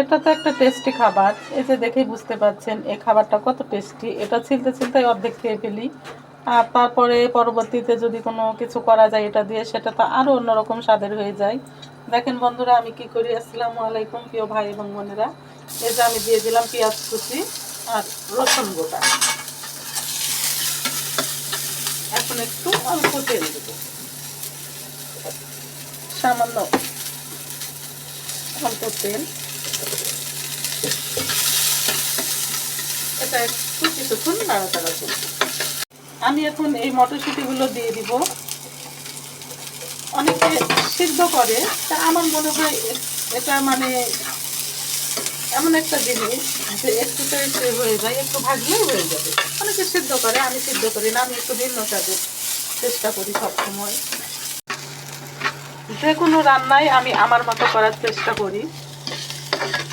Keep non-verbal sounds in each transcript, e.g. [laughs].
এটা তো একটা টেস্টি খাবার। এই যে দেখেই বুঝতে পারছেন এই খাবারটা কত টেস্টি এটা ছিলতে ছিলতে অর্ধেক খেয়ে ফেলি। আর তারপরে পরবর্তীতে যদি কোনো কিছু করা যায় এটা দিয়ে, সেটা তো আরও অন্যরকম স্বাদের হয়ে যায়। দেখেন বন্ধুরা, আমি কি করি? আসসালামু আলাইকুম প্রিয় ভাই এবং বোনেরা। এই যে আমি দিয়ে দিলাম পেঁয়াজ কুচি আর রসুন গোটা। এখন একটু অল্প তেল দেবো। সামান্য অল্প তেল। এটা একটু কিছুক্ষণ নাড়াচাড়া করব। আমি এখন এই মটরশুঁটিগুলো দিয়ে দিব। অনেকে সিদ্ধ করে, তা আমার মনে হয় এটা মানে এমন একটা জিনিস যে একটু টেস্টে হয়ে যায়, একটু ভাজলেই হয়ে যাবে। অনেকে সিদ্ধ করে, আমি সিদ্ধ করি না, আমি একটু ভিন্ন স্বাদের চেষ্টা করি সবসময়। যে কোনো রান্নায় আমি আমার মতো করার চেষ্টা করি।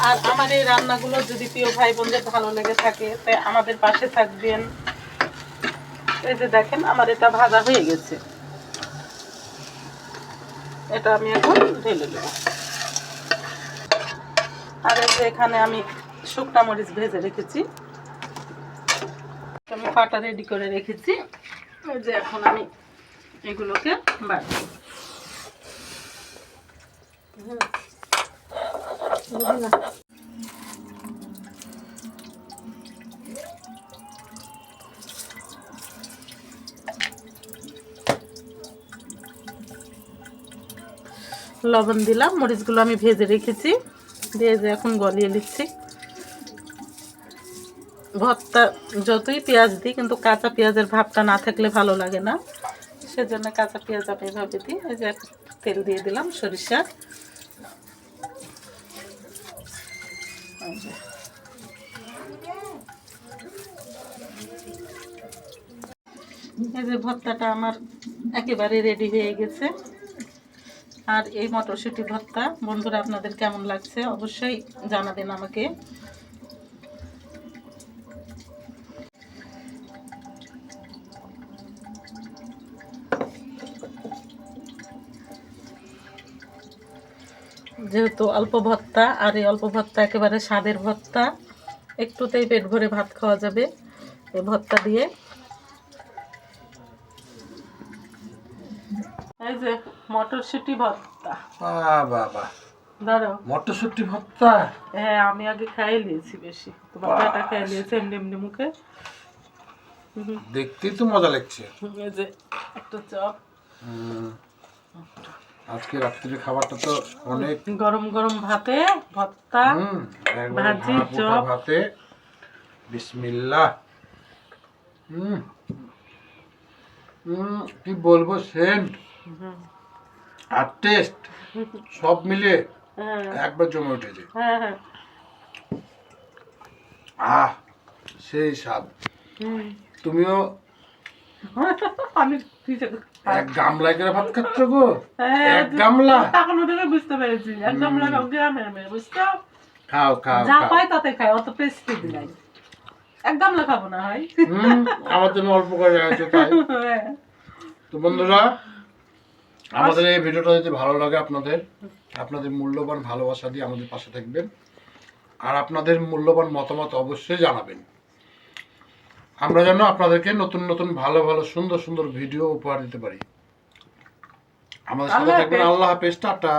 আর আমার এই রান্নাগুলো যদি প্রিয় ভাই বোনদের ভালো লেগে থাকে তাই আমাদের পাশে থাকবেন। এই যে দেখেন, আমার এটা ভাজা হয়ে গেছে। এটা আমি এখন ঢেলে দেবো আর এই যে এখানে আমি শুকনা মরিচ ভেজে রেখেছি। আমি পাটা রেডি করে রেখেছি। এই যে এখন আমি এগুলোকে বাড়বো। লবণ দিলাম, মরিচগুলো আমি ভেজে রেখেছি। যে এখন গলিয়ে নিচ্ছি। ভর্তা যতই পেঁয়াজ দিই, কিন্তু কাঁচা পেঁয়াজের ভাবটা না থাকলে ভালো লাগে না। সেজন্য কাঁচা পেঁয়াজ আমি এভাবে দিই। এই যে তেল দিয়ে দিলাম সরিষার। যে। এই যে ভর্তাটা আমার একেবারে রেডি হয়ে গেছে আর এই মটরশুঁটি ভর্তা, বন্ধুরা আপনাদের কেমন লাগছে অবশ্যই জানাবেন আমাকে যেহেতু অল্প ভর্তা আর এই অল্প ভর্তা একেবারে স্বাদের ভর্তা একটুতেই পেট ভরে ভাত খাওয়া যাবে এই ভর্তা দিয়ে। এই যে মটরশুঁটি ভর্তা। বাহ দাঁড়াও মটরশুটি ভর্তা? হ্যাঁ আমি আগে খাই নিয়েছি বেশি। তোমার বাহ। বেটা খাই নিয়েছে এমনি এমনি মুখে। দেখতেই তো মজা লাগছে। এই যে একটা চপ। আজকে রাত্রির খাবারটা তো অনেক গরম গরম ভাতে ভর্তা ভাজি, চপ। ভাতে। বিসমিল্লাহ। হুম। হুম, কি বলব সেন্ট আর টেস্ট সব মিলে হ্যাঁ। একবার জমে উঠেছে। হ্যাঁ হ্যাঁ। আহ সেই স্বাদ। তুমিও [laughs] আমি এক করে ভাত খাচ্ছ গো? হ্যাঁ, এক গামলা? তখন বুঝতে পেরেছি। গ্রামের মেয়ে বুঝছ? খাও খাও যা পাই তাতে খাই অত নাই। এক গামলা খাব না হয় আমার জন্য অল্প করে আছে তাই। [laughs] হ্যাঁ। তো বন্ধুরা আমাদের এই ভিডিওটা যদি ভালো লাগে আপনাদের আপনাদের মূল্যবান ভালোবাসা দিয়ে আমাদের পাশে থাকবেন। আর আপনাদের মূল্যবান মতামত অবশ্যই জানাবেন। আমরা যেন আপনাদেরকে নতুন নতুন ভালো ভালো সুন্দর সুন্দর ভিডিও উপহার দিতে পারি। আমাদের সাথে আল্লাহ থাকবেন আল্লাহ হাফেজ টাটা।